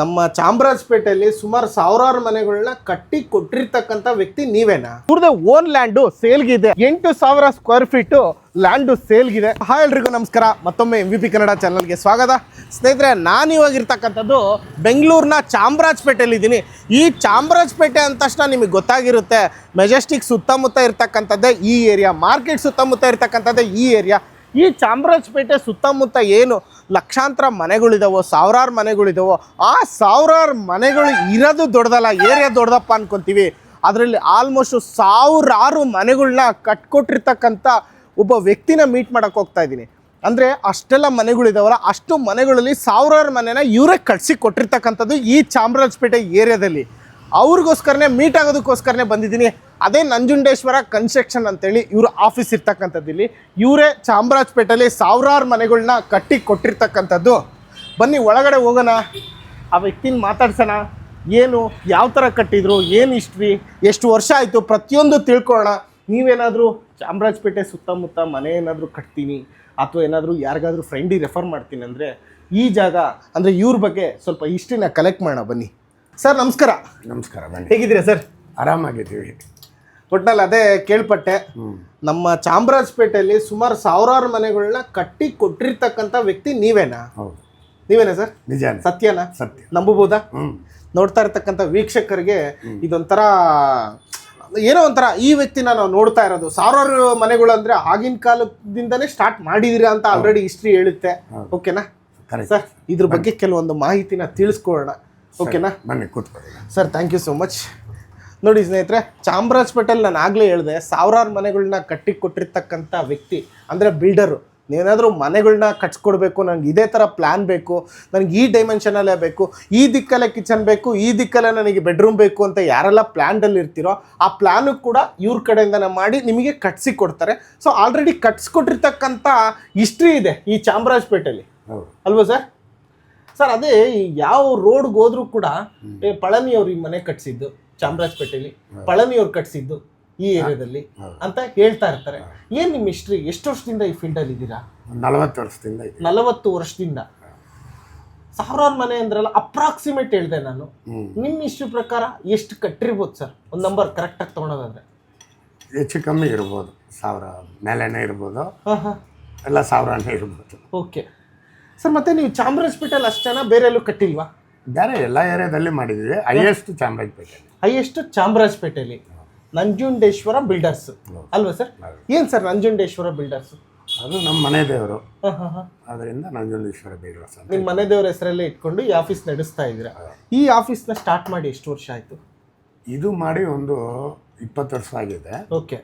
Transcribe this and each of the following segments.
ನಮ್ಮ ಚಾಮರಾಜಪೇಟೆಯಲ್ಲಿ ಸುಮಾರು ಸಾವಿರಾರು ಮನೆಗಳನ್ನ ಕಟ್ಟಿ ಕೊಟ್ಟಿರ್ತಕ್ಕಂಥ ವ್ಯಕ್ತಿ ನೀವೇನಾ? ಇವ್ರದ್ದು ಓನ್ ಲ್ಯಾಂಡು ಸೇಲ್ಗಿದೆ. ಎಂಟು ಸಾವಿರ ಸ್ಕ್ವೇರ್ ಫೀಟು ಲ್ಯಾಂಡು ಸೇಲ್ಗಿದೆ. ಹಾಯ್ ಎಲ್ರಿಗೂ ನಮಸ್ಕಾರ. ಮತ್ತೊಮ್ಮೆ ಎಂ ವಿ ಪಿ ಕನ್ನಡ ಚಾನಲ್ಗೆ ಸ್ವಾಗತ. ಸ್ನೇಹಿತರೆ, ನಾನು ಇವಾಗ ಇರ್ತಕ್ಕಂಥದ್ದು ಬೆಂಗಳೂರಿನ ಚಾಮರಾಜಪೇಟೆಯಲ್ಲಿದ್ದೀನಿ. ಈ ಚಾಮರಾಜಪೇಟೆ ಅಂದ ತಕ್ಷಣ ನಿಮಗೆ ಗೊತ್ತಾಗಿರುತ್ತೆ. ಮೆಜೆಸ್ಟಿಕ್ ಸುತ್ತಮುತ್ತ ಇರ್ತಕ್ಕಂಥದ್ದೇ ಈ ಏರಿಯಾ ಮಾರ್ಕೆಟ್ ಸುತ್ತಮುತ್ತ ಇರ್ತಕ್ಕಂಥದ್ದೇ ಈ ಏರಿಯಾ ಈ ಚಾಮರಾಜಪೇಟೆ ಸುತ್ತಮುತ್ತ ಏನು? ಲಕ್ಷಾಂತರ ಮನೆಗಳಿದಾವೋ, ಸಾವಿರಾರು ಮನೆಗಳಿದಾವೋ, ಆ ಸಾವಿರಾರು ಮನೆಗಳು ಇರೋದು ದೊಡ್ಡದಲ್ಲ, ಏರಿಯಾ ದೊಡ್ಡದಪ್ಪ ಅನ್ಕೊಂತೀವಿ. ಅದರಲ್ಲಿ ಆಲ್ಮೋಸ್ಟು ಸಾವಿರಾರು ಮನೆಗಳನ್ನ ಕಟ್ಕೊಟ್ಟಿರ್ತಕ್ಕಂಥ ಒಬ್ಬ ವ್ಯಕ್ತಿನ ಮೀಟ್ ಮಾಡೋಕ್ಕೆ ಹೋಗ್ತಾ ಇದ್ದೀನಿ. ಅಂದರೆ ಅಷ್ಟೆಲ್ಲ ಮನೆಗಳಿದಾವಲ್ಲ, ಅಷ್ಟು ಮನೆಗಳಲ್ಲಿ ಸಾವಿರಾರು ಮನೆನ ಇವರೇ ಕಟ್ಸಿ ಕೊಟ್ಟಿರ್ತಕ್ಕಂಥದ್ದು ಈ ಚಾಮರಾಜಪೇಟೆ ಏರಿಯಾದಲ್ಲಿ. ಅವ್ರಿಗೋಸ್ಕರನೇ ಮೀಟ್ ಆಗೋದಕ್ಕೋಸ್ಕರನೇ ಬಂದಿದ್ದೀನಿ. ಅದೇ ನಂಜುಂಡೇಶ್ವರ ಕನ್ಸ್ಟ್ರಕ್ಷನ್ ಅಂತೇಳಿ ಇವರು ಆಫೀಸ್ ಇರ್ತಕ್ಕಂಥದ್ದು ಇಲ್ಲಿ. ಇವರೇ ಚಾಮರಾಜಪೇಟೆಯಲ್ಲಿ ಸಾವಿರಾರು ಮನೆಗಳನ್ನ ಕಟ್ಟಿ ಕೊಟ್ಟಿರ್ತಕ್ಕಂಥದ್ದು. ಬನ್ನಿ ಒಳಗಡೆ ಹೋಗೋಣ. ಆ ವ್ಯಕ್ತಿನ ಮಾತಾಡ್ಸೋಣ. ಏನು, ಯಾವ ಥರ ಕಟ್ಟಿದ್ರು, ಏನು ಹಿಸ್ಟ್ರಿ ಎಷ್ಟು ವರ್ಷ ಆಯಿತು, ಪ್ರತಿಯೊಂದು ತಿಳ್ಕೊಳ್ಳೋಣ. ನೀವೇನಾದರೂ ಚಾಮರಾಜಪೇಟೆ ಸುತ್ತಮುತ್ತ ಮನೆ ಏನಾದರೂ ಕಟ್ತೀನಿ, ಅಥವಾ ಏನಾದರೂ ಯಾರಿಗಾದರೂ ಫ್ರೆಂಡಿಗೆ ರೆಫರ್ ಮಾಡ್ತೀನಿ ಅಂದರೆ, ಈ ಜಾಗ ಅಂದರೆ ಇವ್ರ ಬಗ್ಗೆ ಸ್ವಲ್ಪ ಹಿಸ್ಟ್ರಿನ ಕಲೆಕ್ಟ್ ಮಾಡೋಣ, ಬನ್ನಿ. ಸರ್ ನಮಸ್ಕಾರ. ನಮಸ್ಕಾರ ಬನ್ನಿ. ಹೇಗಿದ್ದೀರಾ ಸರ್? ಆರಾಮಾಗಿದ್ದೀವಿ. ಒಟ್ನಲ್ಲಿ ಅದೇ ಕೇಳ್ಪಟ್ಟೆ. ನಮ್ಮ ಚಾಮರಾಜಪೇಟೆಯಲ್ಲಿ ಸುಮಾರು ಸಾವಿರಾರು ಮನೆಗಳನ್ನ ಕಟ್ಟಿ ಕೊಟ್ಟಿರ್ತಕ್ಕಂಥ ವ್ಯಕ್ತಿ ನೀವೇನಾ? ಹೌದು. ನೀವೇನಾ ಸರ್? ನಿಜ ಸತ್ಯನಾ? ಸತ್ಯ. ನಂಬಬಹುದಾ? ನೋಡ್ತಾ ಇರ್ತಕ್ಕಂಥ ವೀಕ್ಷಕರಿಗೆ ಇದೊಂಥರ ಏನೋ ಒಂಥರ ಈ ವ್ಯಕ್ತಿನ ನಾವು ನೋಡ್ತಾ ಇರೋದು. ಸಾವಿರಾರು ಮನೆಗಳು ಅಂದ್ರೆ ಆಗಿನ ಕಾಲದಿಂದಲೇ ಸ್ಟಾರ್ಟ್ ಮಾಡಿದೀರಾ ಅಂತ ಆಲ್ರೆಡಿ ಹಿಸ್ಟ್ರಿ ಹೇಳುತ್ತೆ. ಓಕೆನಾ ಸರ್ ಇದ್ರ ಬಗ್ಗೆ ಕೆಲವೊಂದು ಮಾಹಿತಿನ ತಿಳಿಸ್ಕೊಳ್ಳೋಣ. ಓಕೆನಾ ಬನ್ನಿ ಕೂತ್ಕೊಳ್ಳಿ. Sir thank you so much ನೋಡಿ ಸ್ನೇಹಿತರೆ ಚಾಮರಾಜಪೇಟೆಲ್ ನಾನು ಆಗಲೇ ಹೇಳಿದೆ ಸಾವಿರಾರು ಮನೆಗಳನ್ನ ಕಟ್ಟಿ ಕೊಟ್ಟಿರ್ತಕ್ಕಂಥ ವ್ಯಕ್ತಿ ಅಂದರೆ ಬಿಲ್ಡರು ನೀವೇನಾದರೂ ಮನೆಗಳನ್ನ ಕಟ್ಸ್ಕೊಡ್ಬೇಕು ನನಗೆ ಇದೇ ಥರ ಪ್ಲ್ಯಾನ್ ಬೇಕು ನನಗೆ ಈ ಡೈಮೆನ್ಷನಲ್ಲೇ ಬೇಕು ಈ ದಿಕ್ಕಲ್ಲೇ ಕಿಚನ್ ಬೇಕು ಈ ದಿಕ್ಕಲ್ಲೇ ನನಗೆ ಬೆಡ್ರೂಮ್ ಬೇಕು ಅಂತ ಯಾರೆಲ್ಲ ಪ್ಲ್ಯಾನ್ಡಲ್ಲಿ ಇರ್ತೀರೋ ಆ ಪ್ಲ್ಯಾನು ಕೂಡ ಇವ್ರ ಕಡೆಯಿಂದನೇ ಮಾಡಿ ನಿಮಗೆ ಕಟ್ಸಿ ಕೊಡ್ತಾರೆ ಸೊ ಆಲ್ರೆಡಿ ಕಟ್ಸ್ಕೊಟ್ಟಿರ್ತಕ್ಕಂಥ ಹಿಸ್ಟ್ರಿ ಇದೆ ಈ ಚಾಮರಾಜಪೇಟೆಯಲ್ಲಿ ಅಲ್ವಾ ಸರ್ ಸರ್ ಅದೇ ಯಾವ ರೋಡ್ಗೆ ಹೋದ್ರೂ ಕೂಡ ಏ ಪಳನಿ ಅವ್ರು ಈ ಮನೆ ಕಟ್ಸಿದ್ದು ಚಾಮರಾಜಪೇಟೆಯಲ್ಲಿ ಪಳನಿ ಅವ್ರು ಕಟ್ಸಿದ್ದು ಈ ಏರಿಯಾದಲ್ಲಿ ಅಂತ ಹೇಳ್ತಾ ಇರ್ತಾರೆ. ಏನ್ ನಿಮ್ಮ ಹಿಸ್ಟ್ರಿ ಎಷ್ಟು ವರ್ಷದಿಂದ ಈ ಫೀಲ್ಡ್ ಅಲ್ಲಿ ಇದ್ದೀರಾ? ನಲವತ್ತು ವರ್ಷದಿಂದ ಇದೆ. ನಲವತ್ತು ವರ್ಷದಿಂದ. ಸಾವಿರಾರು ಮನೆ ಅಂದ್ರಲ್ಲ ಅಪ್ರಾಕ್ಸಿಮೇಟ್ ಹೇಳ್ದೆ ನಾನು. ನಿಮ್ಮ ನಿಮ್ ಹಿಸ್ಟ್ರಿ ಪ್ರಕಾರ ಎಷ್ಟು ಕಟ್ಟಿರ್ಬೋದು ಸರ್? ಒಂದು ನಂಬರ್ ಕರೆಕ್ಟ್ ಆಗಿ ತಗೊಳೋದಾದ್ರೆ. ಹೆಚ್ಚು ಕಮ್ಮಿ ಇರ್ಬೋದು. ಸಾವಿರ ಮೇಲೆನೇ ಇರ್ಬೋದು. ಹಾಂ ಹಾಂ. ಎಲ್ಲ ಸಾವಿರನೇ ಇರ್ಬೋದು. ಓಕೆ ಸರ್ ಮತ್ತೆ ನೀವು ಚಾಮರಾಜಪೇಟೆಯಲ್ಲಿ ಅಷ್ಟೇನ ಬೇರೆ ಎಲ್ಲೂ ಕಟ್ಟಿಲ್ವಾ? ಬೇರೆ ಎಲ್ಲ ಏರಿಯಾದಲ್ಲಿ ಮಾಡಿದ್ದೀವಿ. ಹೈಯೆಸ್ಟ್ ಚಾಮರಾಜಪೇಟೆ ಹೈಯೆಸ್ಟ್ ಚಾಮರಾಜಪೇಟೆಯಲ್ಲಿ ನಂಜುಂಡೇಶ್ವರ ಬಿಲ್ಡರ್ಸ್ ಅಲ್ವಾ ಸರ್? ಏನು ಸರ್ ನಂಜುಂಡೇಶ್ವರ ಬಿಲ್ಡರ್ಸ್ ಅದು ನಮ್ಮ ಮನೆ ದೇವರು. ಅದರಿಂದ ನಂಜುಂಡೇಶ್ವರ ಬಿಲ್ಡರ್ಸ್ ನಿಮ್ಮ ಮನೆ ದೇವರ ಹೆಸರಲ್ಲೇ ಇಟ್ಕೊಂಡು ಈ ಆಫೀಸ್ ನಡೆಸ್ತಾ ಇದ್ದೀರಾ? ಈ ಆಫೀಸ್ನ ಸ್ಟಾರ್ಟ್ ಮಾಡಿ ಎಷ್ಟು ವರ್ಷ ಆಯಿತು? ಇದು ಮಾಡಿ ಒಂದು ಇಪ್ಪತ್ತು ವರ್ಷ ಆಗಿದೆ. ಓಕೆ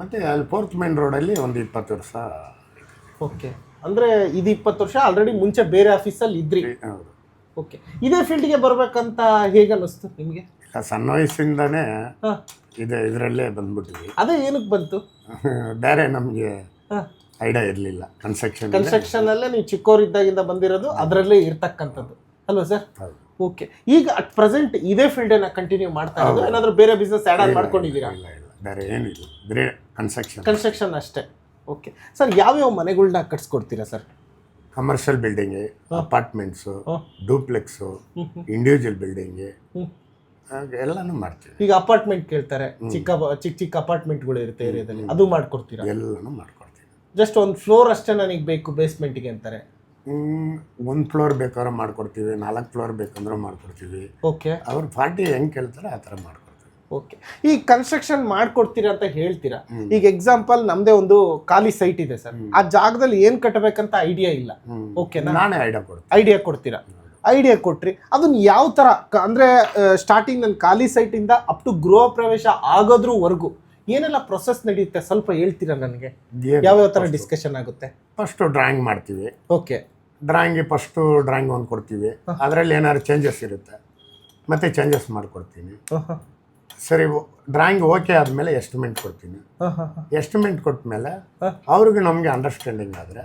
ಮತ್ತು ಅಲ್ಲಿ ಫೋರ್ತ್ ಮೇನ್ ರೋಡಲ್ಲಿ ಒಂದು ಇಪ್ಪತ್ತು ವರ್ಷ ಓಕೆ ಅಂದ್ರೆ ಇದು ಇಪ್ಪತ್ತು ವರ್ಷ ಆಲ್ರೆಡಿ ಮುಂಚೆ ಬೇರೆ ಆಫೀಸಲ್ಲಿ ಇದ್ರಿ. ಹೌದು. ಓಕೆ ಇದೇ ಫೀಲ್ಡ್ಗೆ ಬರ್ಬೇಕಂತ ಹೇಗೆ ಅನ್ನಿಸ್ತು ನಿಮಗೆ? ಸಣ್ಣ ವಯಸ್ಸಿಂದಾನೇ ಹಾಂ. ಇದೆ ಇದರಲ್ಲೇ ಬಂದ್ಬಿಟ್ಟಿದ್ವಿ. ಅದೇ ಏನಕ್ಕೆ ಬಂತು? ಬೇರೆ ನಮಗೆ ಐಡಿಯಾ ಇರಲಿಲ್ಲ. ಕನ್ಸ್ಟ್ರಕ್ಷನ್ ಕನ್ಸ್ಟ್ರಕ್ಷನ್ ಅಲ್ಲೇ ನೀವು ಚಿಕ್ಕವರಿದ್ದಾಗಿಂದ ಬಂದಿರೋದು ಅದರಲ್ಲೇ ಇರ್ತಕ್ಕಂಥದ್ದು. ಅಲ್ವಾ ಸರ್ ಹೌದು. ಓಕೆ ಈಗ ಅಟ್ ಪ್ರೆಸೆಂಟ್ ಇದೇ ಫೀಲ್ಡ್ ಕಂಟಿನ್ಯೂ ಮಾಡ್ತಾ ಇರೋದು ಏನಾದರೂ ಬೇರೆ ಬಿಸ್ನೆಸ್ ಆ್ಯಡ್ ಆನ್ ಮಾಡ್ಕೊಂಡಿದ್ದೀರಾ? ಇಲ್ಲ ಇಲ್ಲ ಬೇರೆ ಏನಿಲ್ಲ. ಬೇರೆ ಕನ್ಸ್ಟ್ರಕ್ಷನ್ ಕನ್ಸ್ಟ್ರಕ್ಷನ್ ಅಷ್ಟೇ. ಓಕೆ ಸರ್ ಯಾವ್ಯಾವ ಮನೆಗಳನ್ನ ಕಟ್ಸ್ಕೊಡ್ತೀರಾ sir commercial building apartments duplex individual building ಎಲ್ಲಾನು ಮಾಡ್ತೀವಿ. ಈಗ ಅಪಾರ್ಟ್ಮೆಂಟ್ ಕೇಳ್ತಾರೆ. ಚಿಕ್ಕ ಚಿಕ್ಕ ಚಿಕ್ಕ ಅಪಾರ್ಟ್ಮೆಂಟ್ಗಳು ಇರುತ್ತೆ ಏರಿಯಾದಲ್ಲಿ ಅದು ಮಾಡ್ಕೊಡ್ತೀರಾ? ಎಲ್ಲನೂ ಮಾಡ್ಕೊಡ್ತೀವಿ. ಜಸ್ಟ್ ಒಂದು ಫ್ಲೋರ್ ಅಷ್ಟೇ ನನಗೆ ಬೇಕು ಬೇಸ್ಮೆಂಟಿಗೆ ಅಂತಾರೆ. ಒಂದು ಫ್ಲೋರ್ ಬೇಕಾದ್ರೂ ಮಾಡ್ಕೊಡ್ತೀವಿ ನಾಲ್ಕು ಫ್ಲೋರ್ ಬೇಕಂದ್ರೆ ಮಾಡ್ಕೊಡ್ತೀವಿ. ಓಕೆ ಅವ್ರ ಪಾರ್ಟಿ ಹೆಂಗೆ ಕೇಳ್ತಾರೆ ಆ ಥರ ಮಾಡ್ಕೊಡ್ತೀವಿ. ಓಕೆ ಈ ಕನ್ಸ್ಟ್ರಕ್ಷನ್ ಮಾಡ್ಕೊಡ್ತೀರಾ ಅಂತ ಹೇಳ್ತೀರಾ? ಈಗ ಎಕ್ಸಾಂಪಲ್ ನಮ್ದೇ ಒಂದು ಖಾಲಿ ಸೈಟ್ ಇದೆ ಸರ್. ಆ ಜಾಗದಲ್ಲಿ ಏನ್ ಕಟ್ಟಬೇಕಂತ ಐಡಿಯಾ ಇಲ್ಲ. ಓಕೆ ನಾನೇ ಐಡಿಯಾ ಕೊಡ್ತೀನಿ. ಐಡಿಯಾ ಕೊಡ್ತೀರಾ? ಐಡಿಯಾ ಕೊಟ್ರಿ. ಅದನ್ನ ಯಾವ ತರ ಅಂದ್ರೆ ಸ್ಟಾರ್ಟಿಂಗ್ ನನ್ನ ಖಾಲಿ ಸೈಟ್ ಇಂದ ಅಪ್ ಟು ಗೃಹ ಪ್ರವೇಶ ಆಗೋದ್ರವರೆಗೂ ಏನೆಲ್ಲ ಪ್ರೊಸೆಸ್ ನಡೆಯುತ್ತೆ ಸ್ವಲ್ಪ ಹೇಳ್ತೀರಾ ನನಗೆ? ಯಾವ್ಯಾವ ತರ ಡಿಸ್ಕಷನ್ ಆಗುತ್ತೆ? ಫಸ್ಟ್ ಡ್ರಾಯಿಂಗ್ ಮಾಡ್ತೀವಿ. ಓಕೆ ಡ್ರಾಯಿಂಗ್ ಫಸ್ಟ್ ಡ್ರಾಯಿಂಗ್ ಒಂದು ಕೊಡ್ತೀವಿ. ಅದರಲ್ಲಿ ಏನಾದ್ರು ಚೇಂಜಸ್ ಇರುತ್ತೆ. ಮತ್ತೆ ಚೇಂಜಸ್ ಮಾಡಿಕೊಡ್ತೀನಿ. ಸರಿ ಡ್ರಾಯಿಂಗ್ ಓಕೆ ಆದಮೇಲೆ ಎಸ್ಟಿಮೆಂಟ್ ಕೊಡ್ತೀನಿ. ಎಸ್ಟಿಮೆಂಟ್ ಕೊಟ್ಟ ಮೇಲೆ ಅವ್ರಿಗೆ ನಮಗೆ ಅಂಡರ್ಸ್ಟ್ಯಾಂಡಿಂಗ್ ಆದರೆ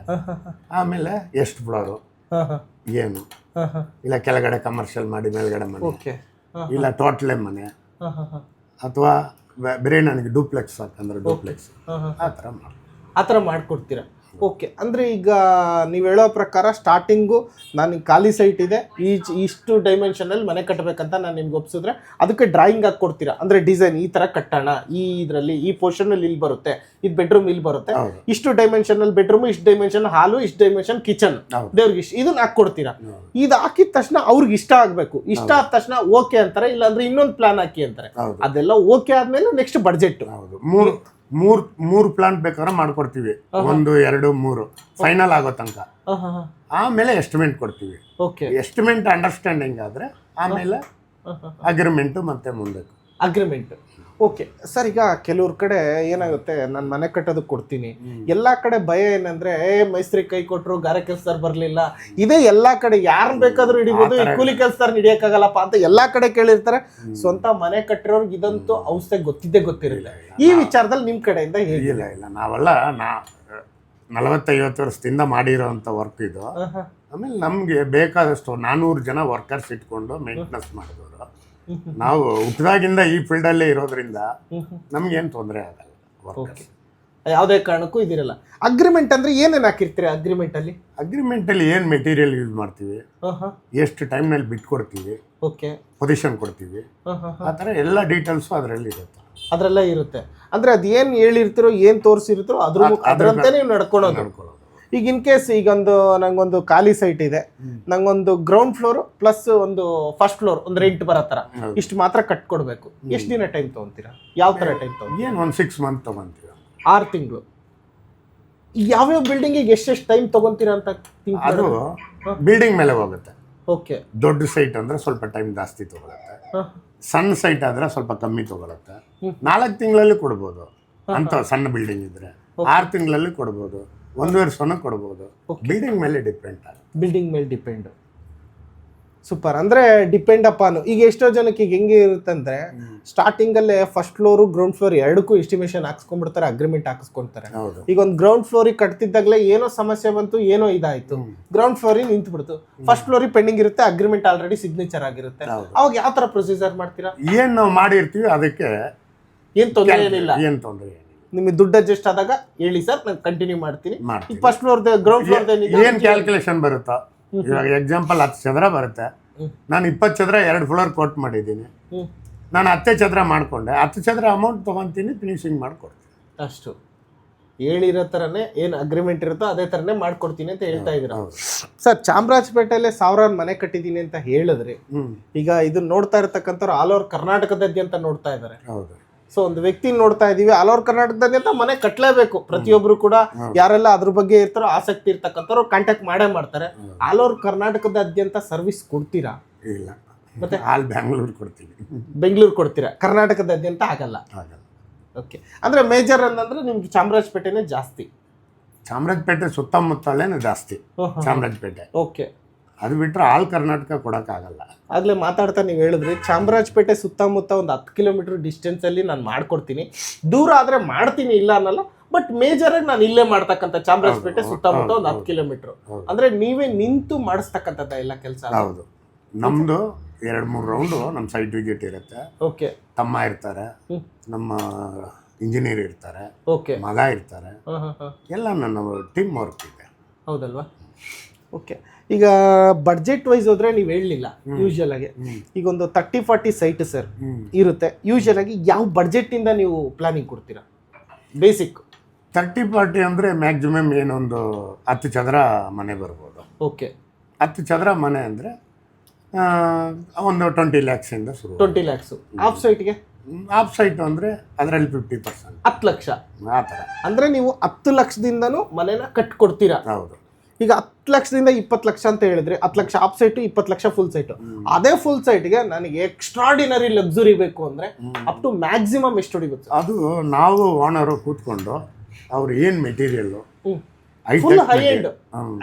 ಆಮೇಲೆ ಎಷ್ಟು ಫ್ಲೋರು ಏನು? ಇಲ್ಲ ಕೆಳಗಡೆ ಕಮರ್ಷಿಯಲ್ ಮಾಡಿ ಮೇಲ್ಗಡೆ ಮನೆ. ಇಲ್ಲ ಟೋಟ್ಲೆ ಮನೆ. ಅಥವಾ ಬರೀ ನನಗೆ ಡೂಪ್ಲೆಕ್ಸ್ ಹಾಕಂದ್ರೆ ಡೂಪ್ಲೆಕ್ಸ್ ಆ ಥರ ಮಾಡಿ ಆ ಥರ ಮಾಡ್ಕೊಡ್ತೀರಾ? ಓಕೆ ಅಂದ್ರೆ ಈಗ ನೀವು ಹೇಳೋ ಪ್ರಕಾರ ಸ್ಟಾರ್ಟಿಂಗು ನಾನು ಖಾಲಿ ಸೈಟ್ ಇದೆ. ಈ ಇಷ್ಟು ಡೈಮೆನ್ಷನಲ್ಲಿ ಮನೆ ಕಟ್ಟಬೇಕಂತ ನಾನು ನಿಮ್ಗೆ ಒಪ್ಸಿದ್ರೆ ಅದಕ್ಕೆ ಡ್ರಾಯಿಂಗ್ ಹಾಕಿ ಕೊಡ್ತೀರಾ? ಅಂದ್ರೆ ಡಿಸೈನ್ ಈ ತರ ಕಟ್ಟೋಣ. ಈ ಇದರಲ್ಲಿ ಈ ಪೋರ್ಷನಲ್ಲಿ ಇಲ್ಲಿ ಬರುತ್ತೆ. ಇದು ಬೆಡ್ರೂಮ್ ಇಲ್ಲಿ ಬರುತ್ತೆ. ಇಷ್ಟು ಡೈಮೆನ್ಷನ್ ಅಲ್ಲಿ ಬೆಡ್ರೂಮ್ ಇಷ್ಟು ಡೈಮೆನ್ಷನ್ ಹಾಲು ಇಷ್ಟು ಡೈಮೆನ್ಷನ್ ಕಿಚನ್ ದೇವ್ರಿಗೆ ಇಷ್ಟ ಇದನ್ನ ಹಾಕಿ ಕೊಡ್ತೀರಾ? ಇದು ಹಾಕಿದ ತಕ್ಷಣ ಅವ್ರಿಗೆ ಇಷ್ಟ ಆಗಬೇಕು. ಇಷ್ಟ ಆದ ತಕ್ಷಣ ಓಕೆ ಅಂತಾರೆ ಇಲ್ಲಾಂದ್ರೆ ಇನ್ನೊಂದು ಪ್ಲಾನ್ ಹಾಕಿ ಅಂತಾರೆ. ಅದೆಲ್ಲ ಓಕೆ ಆದ್ಮೇಲೆ ನೆಕ್ಸ್ಟ್ ಬಡ್ಜೆಟ್ ಮೂರು ಮೂರ್ ಮೂರು ಪ್ಲಾಂಟ್ ಬೇಕಾದ್ರೆ ಮಾಡ್ಕೊಡ್ತೀವಿ. ಒಂದು ಎರಡು ಮೂರು. ಫೈನಲ್ ಆಗೋ ತನಕ. ಆಮೇಲೆ ಎಸ್ಟಿಮೇಟ್ ಕೊಡ್ತೀವಿ. ಓಕೆ ಎಸ್ಟಿಮೇಟ್ ಅಂಡರ್ಸ್ಟ್ಯಾಂಡಿಂಗ್ ಆದ್ರೆ ಆಮೇಲೆ ಅಗ್ರಿಮೆಂಟ್ ಮತ್ತೆ ಮುಂದಕ್ಕೆ. ಅಗ್ರಿಮೆಂಟ್ ಓಕೆ ಸರ್ ಈಗ ಕೆಲವ್ರ ಕಡೆ ಏನಾಗುತ್ತೆ ನಾನು ಮನೆ ಕಟ್ಟೋದು ಕೊಡ್ತೀನಿ. ಎಲ್ಲ ಕಡೆ ಭಯ ಏನಂದ್ರೆ ಏ ಮೈಸ್ತ್ರಿ ಕೈ ಕೊಟ್ಟರು ಗಾರೆ ಕೆಲಸದಾರ್ ಬರಲಿಲ್ಲ. ಇದೇ ಎಲ್ಲ ಕಡೆ ಯಾರು ಬೇಕಾದ್ರೂ ಹಿಡಿಬೋದು ಈ ಕೂಲಿ ಕೆಲಸದಾರ್ ಹಿಡಿಯಕ್ಕಾಗಲ್ಲಪ್ಪ ಅಂತ ಎಲ್ಲ ಕಡೆ ಕೇಳಿರ್ತಾರೆ. ಸ್ವಂತ ಮನೆ ಕಟ್ಟಿರೋರ್ಗೆ ಇದಂತೂ ಅವಸ್ಥೆ ಗೊತ್ತಿದ್ದೇ ಗೊತ್ತಿರಲಿಲ್ಲ ಈ ವಿಚಾರದಲ್ಲಿ ನಿಮ್ಮ ಕಡೆಯಿಂದ ಹೇಗಿಲ್ಲ ಇಲ್ಲ ನಾವೆಲ್ಲ ನಾ ನಲವತ್ತೈವತ್ತು ವರ್ಷದಿಂದ ಮಾಡಿರೋಂಥ ವರ್ಕ್ ಇದು. ಆಮೇಲೆ ನಮಗೆ ಬೇಕಾದಷ್ಟು ನಾನ್ನೂರು ಜನ ವರ್ಕರ್ಸ್ ಇಟ್ಕೊಂಡು ಮೇಂಟೆನೆನ್ಸ್ ಮಾಡಿದವರು ನಾವು ಹುಟ್ಟಿದಾಗಿಂದ ಈ ಫೀಲ್ಡಲ್ಲೇ ಇರೋದ್ರಿಂದ ನಮ್ಗೇನು ತೊಂದರೆ ಆಗಲ್ಲ ಯಾವುದೇ ಕಾರಣಕ್ಕೂ ಇದಿರಲ್ಲ. ಅಗ್ರಿಮೆಂಟ್ ಅಂದ್ರೆ ಏನೇನು ಹಾಕಿರ್ತೀರಿ ಅಗ್ರಿಮೆಂಟ್ ಅಲ್ಲಿ? ಅಗ್ರಿಮೆಂಟ್ ಅಲ್ಲಿ ಏನು ಮೆಟೀರಿಯಲ್ ಯೂಸ್ ಮಾಡ್ತೀವಿ? ಎಷ್ಟು ಟೈಮ್ನಲ್ಲಿ ಬಿಟ್ಕೊಡ್ತೀವಿ ಓಕೆ ಪೊಸಿಷನ್ ಕೊಡ್ತೀವಿ? ಆ ಥರ ಎಲ್ಲ ಡೀಟೇಲ್ಸ್ ಅದರಲ್ಲಿ ಇರುತ್ತೆ. ಅದರಲ್ಲ ಇರುತ್ತೆ. ಅಂದ್ರೆ ಅದ್ ಏನ್ ಹೇಳಿರ್ತಿರೋ ಏನ್ ತೋರಿಸಿರ್ತಿರೋ ಅದ್ರ ಅದ್ರಂತೆ ನೀವು ನಡ್ಕೊಳೋದು. ನೋಡ್ಕೊಳ್ಳೋದು ಈಗ ಇನ್ ಕೇಸ್ ಈಗೊಂದು ನಂಗೊಂದು ಖಾಲಿ ಸೈಟ್ ಇದೆ ನಂಗೊಂದು ಗ್ರೌಂಡ್ ಫ್ಲೋರ್ ಪ್ಲಸ್ ಒಂದು ಫಸ್ಟ್ ಫ್ಲೋರ್ ಒಂದು ರೆಂಟ್ ಬರೋ ತರ. ಹೌದು. ಇಷ್ಟು ಮಾತ್ರ ಕಟ್ಕೊಡ್ಬೇಕು. ಎಷ್ಟು ದಿನ ಟೈಮ್ ತಗೊಂತೀರಾ? ಯಾವ ತರ ಟೈಮ್ ತಗೊಂತೀರಾ? ಏನು ಒಂದು ಸಿಕ್ಸ್ ಮಂತ್ ತೊಗೊತೀವಿ ಆರು ತಿಂಗಳು. ಯಾವ್ಯಾವ ಬಿಲ್ಡಿಂಗಿಗೆ ಎಷ್ಟೆಷ್ಟು ಟೈಮ್ ತಗೊಂತೀರಾ ಅಂತ ಅದು ಬಿಲ್ಡಿಂಗ್ ಮೇಲೆ ಹೋಗುತ್ತೆ. ಓಕೆ ದೊಡ್ಡ ಸೈಟ್ ಅಂದರೆ ಸ್ವಲ್ಪ ಟೈಮ್ ಜಾಸ್ತಿ ತೊಗೊಳುತ್ತೆ. ಸಣ್ಣ ಸೈಟ್ ಆದರೆ ಸ್ವಲ್ಪ ಕಮ್ಮಿ ತೊಗೊಳುತ್ತೆ. ನಾಲ್ಕು ತಿಂಗಳಲ್ಲಿ ಕೊಡ್ಬೋದು. ಅಂತ ಸಣ್ಣ ಬಿಲ್ಡಿಂಗ್ ಇದ್ರೆ. ಆರು ತಿಂಗಳಲ್ಲಿ ಕೊಡ್ಬೋದು. ಒಂದು ವರ್ಷನೂ ಕೊಡ್ಬೋದು. ಬಿಲ್ಡಿಂಗ್ ಮೇಲೆ ಡಿಪೆಂಡ್ ಬಿಲ್ಡಿಂಗ್ ಮೇಲೆ ಡಿಪೆಂಡ್ ಸೂಪರ್ ಅಂದ್ರೆ ಡಿಪೆಂಡ್ ಅಪಾನ್ ಈಗ ಎಷ್ಟೋ ಜನಕ್ಕೆ ಈಗ ಹೆಂಗೆ ಇರುತ್ತಂದ್ರೆ ಸ್ಟಾರ್ಟಿಂಗ್ ಅಲ್ಲೇ ಫಸ್ಟ್ ಫ್ಲೋರ್ ಗ್ರೌಂಡ್ ಫ್ಲೋರ್ ಎರಡಕ್ಕೂ ಎಸ್ಟಿಮೇಷನ್ ಹಾಕ್ಸ್ಕೊಂಡ್ಬಿಡ್ತಾರೆ ಅಗ್ರಿಮೆಂಟ್ ಹಾಕಿಸ್ಕೊಂತಾರೆ. ಹೌದು. ಈಗ ಒಂದು ಗ್ರೌಂಡ್ ಫ್ಲೋರಿಗೆ ಕಟ್ತಿದ್ದಾಗಲೇ ಏನೋ ಸಮಸ್ಯೆ ಬಂತು ಏನೋ ಇದಾಯಿತು. ಗ್ರೌಂಡ್ ಫ್ಲೋರಿಗೆ ನಿಂತು ಬಿಡ್ತು ಫಸ್ಟ್ ಫ್ಲೋರಿಗೆ ಪೆಂಡಿಂಗ್ ಇರುತ್ತೆ ಅಗ್ರಿಮೆಂಟ್ ಆಲ್ರೆಡಿ ಸಿಗ್ನೇಚರ್ ಆಗಿರುತ್ತೆ. ಅವಾಗ ಯಾವ ತರ ಪ್ರೊಸೀಜರ್ ಮಾಡ್ತೀರಾ? ಏನು ನಾವು ಮಾಡಿರ್ತೀವಿ ಅದಕ್ಕೆ ಏನು ತೊಂದರೆ ಏನಿಲ್ಲ. ಏನು ತೊಂದರೆ ನಿಮಗೆ ದುಡ್ಡು ಅಡ್ಜಸ್ಟ್ ಆದಾಗ ಹೇಳಿ ಸರ್ ನಾನು ಕಂಟಿನ್ಯೂ ಮಾಡ್ತೀನಿ. ಈಗ ಫಸ್ಟ್ ಫ್ಲೋರ್ ಗ್ರೌಂಡ್ ಫ್ಲೋರ್ ಏನು ಕ್ಯಾಲ್ಕುಲೇಷನ್ ಬರುತ್ತೋ? ಇವಾಗ ಎಕ್ಸಾಂಪಲ್ ಹತ್ತು ಚದರ ಬರುತ್ತೆ. ನಾನು ಇಪ್ಪತ್ತು ಚದರ ಎರಡು ಫ್ಲೋರ್ ಕೋಟ್ ಮಾಡಿದ್ದೀನಿ. ಹ್ಮ್. ನಾನು ಹತ್ತೇ ಚದರ ಮಾಡ್ಕೊಂಡೆ. ಹತ್ತು ಚದರ ಅಮೌಂಟ್ ತೊಗೊತೀನಿ ಫಿನಿಶಿಂಗ್ ಮಾಡಿಕೊಡ್ತೀನಿ. ಅಷ್ಟು. ಹೇಳಿರೋ ಥರನೇ ಏನು ಅಗ್ರಿಮೆಂಟ್ ಇರುತ್ತೋ ಅದೇ ಥರನೇ ಮಾಡ್ಕೊಡ್ತೀನಿ ಅಂತ ಹೇಳ್ತಾ ಇದ್ದೀರ? ಹೌದು. ಸರ್ ಚಾಮರಾಜಪೇಟೆಯಲ್ಲೇ ಸಾವಿರಾರು ಮನೆ ಕಟ್ಟಿದ್ದೀನಿ ಅಂತ ಹೇಳಿದ್ರಿ ಹ್ಞೂ ಈಗ ಇದನ್ನ ನೋಡ್ತಾ ಇರತಕ್ಕಂಥವ್ರು ಆಲ್ ಓವರ್ ಕರ್ನಾಟಕದಾದ್ಯಂತ ನೋಡ್ತಾ ಇದ್ದಾರೆ. ಹೌದು. ಸೊ ಒಂದು ವ್ಯಕ್ತಿ ನೋಡ್ತಾ ಇದೀವಿ. ಆಲ್ ಓವರ್ ಕರ್ನಾಟಕದಾದ್ಯಂತ ಮನೆ ಕಟ್ಟಲೇಬೇಕು ಪ್ರತಿಯೊಬ್ರು ಕೂಡ ಯಾರೆಲ್ಲ ಅದ್ರ ಬಗ್ಗೆ ಇರ್ತಾರೋ ಆಸಕ್ತಿ ಇರ್ತಕ್ಕಂಥವ್ರು ಕಾಂಟ್ಯಾಕ್ಟ್ ಮಾಡೇ ಮಾಡ್ತಾರೆ. ಆಲ್ ಓವರ್ ಕರ್ನಾಟಕದಾದ್ಯಂತ ಸರ್ವಿಸ್ ಕೊಡ್ತೀರಾ? ಇಲ್ಲ. ಮತ್ತೆ? ಆಲ್ ಬ್ಯಾಂಗ್ಳೂರ್ ಕೊಡ್ತೀವಿ. ಬೆಂಗಳೂರು ಕೊಡ್ತೀರಾ? ಕರ್ನಾಟಕದಾದ್ಯಂತ ಆಗಲ್ಲ. ಆಗಲ್ಲ. ಓಕೆ ಅಂದ್ರೆ ಮೇಜರ್ ಅಂತಂದ್ರೆ ನಿಮ್ಗೆ ಚಾಮರಾಜಪೇಟೆನೇ ಜಾಸ್ತಿ. ಚಾಮರಾಜಪೇಟೆ ಸುತ್ತಮುತ್ತಲೇನೆ ಜಾಸ್ತಿ. ಚಾಮರಾಜಪೇಟೆ. ಓಕೆ ಅದು ಬಿಟ್ಟರೆ ಆಲ್ ಕರ್ನಾಟಕ ಕೊಡೋಕ್ಕಾಗಲ್ಲ. ಆಗಲೇ ಮಾತಾಡ್ತಾ ನೀವು ಹೇಳಿದ್ರಿ ಚಾಮರಾಜಪೇಟೆ ಸುತ್ತಮುತ್ತ ಒಂದು ಹತ್ತು ಕಿಲೋಮೀಟರ್ ಡಿಸ್ಟೆನ್ಸಲ್ಲಿ ನಾನು ಮಾಡ್ಕೊಡ್ತೀನಿ. ದೂರ ಆದ್ರೆ ಮಾಡ್ತೀನಿ ಇಲ್ಲ ಅನ್ನಲ್ಲ ಬಟ್ ಮೇಜರಾಗಿ ನಾನು ಇಲ್ಲೇ ಮಾಡ್ತಕ್ಕಂಥ ಚಾಮರಾಜಪೇಟೆ ಸುತ್ತಮುತ್ತ ಒಂದು ಹತ್ತು ಕಿಲೋಮೀಟ್ರ್. ಅಂದ್ರೆ ನೀವೇ ನಿಂತು ಮಾಡಿಸ್ತಕ್ಕಂಥದ್ದ ಎಲ್ಲ ಕೆಲಸ ಹೌದು. ನಮ್ಮದು ಎರಡು ಮೂರು ರೌಂಡು ನಮ್ಮ ಸೈಡ್ ವಿಜಿಟ್ ಇರುತ್ತೆ. ಓಕೆ. ತಮ್ಮ ಇರ್ತಾರೆ. ನಮ್ಮ ಇಂಜಿನಿಯರ್ ಇರ್ತಾರೆ ಓಕೆ. ಮಗ ಇರ್ತಾರೆ. ಎಲ್ಲ ನನ್ನ ಟೀಮ್ ವರ್ಕ್ ಇದೆ. ಹೌದಲ್ವಾ? ಓಕೆ ಈಗ ಬಡ್ಜೆಟ್ ವೈಸ್ ಹೋದ್ರೆ ನೀವು ಹೇಳಲಿಲ್ಲ ಯೂಶಲ್ ಆಗಿ. ಈಗ ಒಂದು ತರ್ಟಿ ಫಾರ್ಟಿ ಸೈಟ್ ಸರ್ ಇರುತ್ತೆ. ಯೂಶಲ್ ಆಗಿ ಯಾವ ಬಡ್ಜೆಟ್ ಇಂದ ನೀವು ಪ್ಲಾನಿಂಗ್ ಕೊಡ್ತೀರಾ? ಬೇಸಿಕ್ ತರ್ಟಿ ಫಾರ್ಟಿ ಅಂದರೆ ಮ್ಯಾಕ್ಸಿಮಮ್ ಏನೊಂದು ಹತ್ತು ಚದರ ಮನೆ ಬರ್ಬೋದು. ಓಕೆ ಹತ್ತು ಚದರ ಮನೆ ಅಂದರೆ ಒಂದು ಟ್ವೆಂಟಿ ಲ್ಯಾಕ್ಸಿಂದ ಶುರು ಟ್ವೆಂಟಿ ಲ್ಯಾಕ್ಸು ಆಫ್ ಸೈಟ್ಗೆ ಆಫ್ ಸೈಟ್ ಅಂದರೆ ಅದರಲ್ಲಿ ಫಿಫ್ಟಿ ಪರ್ಸೆಂಟ್ ಹತ್ತು ಲಕ್ಷ. ಆ ಥರ. ಅಂದ್ರೆ ನೀವು ಹತ್ತು ಲಕ್ಷದಿಂದನೂ ಮನೆನ ಕಟ್ಕೊಡ್ತೀರಾ? ಹೌದು. ಈಗ ಹತ್ತು ಲಕ್ಷದಿಂದ ಇಪ್ಪತ್ತು ಲಕ್ಷ ಅಂತ ಹೇಳಿದ್ರೆ ಹತ್ತು ಲಕ್ಷ ಆಫ್ ಸೈಟು ಇಪ್ಪತ್ತು ಲಕ್ಷ ಫುಲ್ ಸೈಟು ಅದೇ ಫುಲ್ ಸೈಟ್ಗೆ ನನಗೆ ಎಕ್ಸ್ಟ್ರಾಡಿನರಿ ಲಕ್ಸುರಿ ಬೇಕು ಅಂದ್ರೆ ಅಪ್ ಟು ಮ್ಯಾಕ್ಸಿಮಮ್ ಎಷ್ಟು ಹೊಡಿಬೇಕು ಅದು ನಾವು ಓನರು ಕೂತ್ಕೊಂಡು ಅವ್ರು ಏನು material full high end